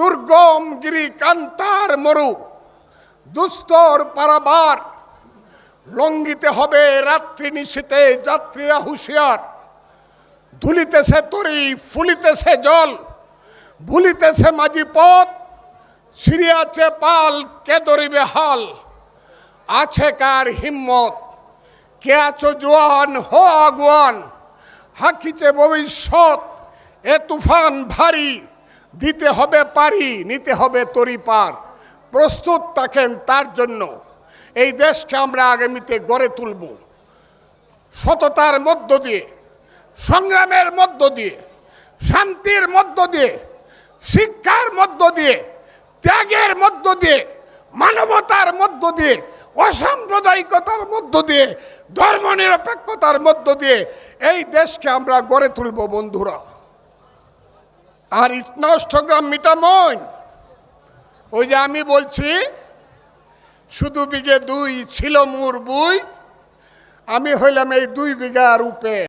দুর্গম গিরি কান্তার মরু, দুস্তর পারাবার। লঙ্গিতে হবে রাত্রি নিশীতে যাত্রীরা হুঁশিয়ার। ধুলিতেছে তরি, ফুলিতেছে জল, ভুলিতেছে মাঝি পথ সিরিয়াছে পাল, কে দরিবে হাল? আছে কার হিম্মত? কে আছো জোয়ান, হো আগুয়ান? হাকিছে ভবিষ্যৎ, এ তুফান ভারী। দিতে হবে পারি, নিতে হবে তরি পার। প্রস্তুত থাকেন তার জন্য। এই দেশকে আমরা আগামীতে গড়ে তুলব। সততার মধ্য দিয়ে, সংগ্রামের মধ্য দিয়ে, শান্তির মধ্য দিয়ে, শিক্ষার মধ্য দিয়ে, ত্যাগের মধ্য দিয়ে, মানবতার মধ্য দিয়ে, অসাম্প্রদায়িকতার মধ্য দিয়ে, ধর্মনিরপেক্ষতার মধ্য দিয়ে এই দেশকে আমরা গড়ে তুলব বন্ধুরা। আর ইটনাষ্টগ্রাম মিটা মন ওই যে আমি বলছি, শুধু বিঘে দুই ছিল মোর বুই, আমি হইলাম এই দুই বিঘার উপে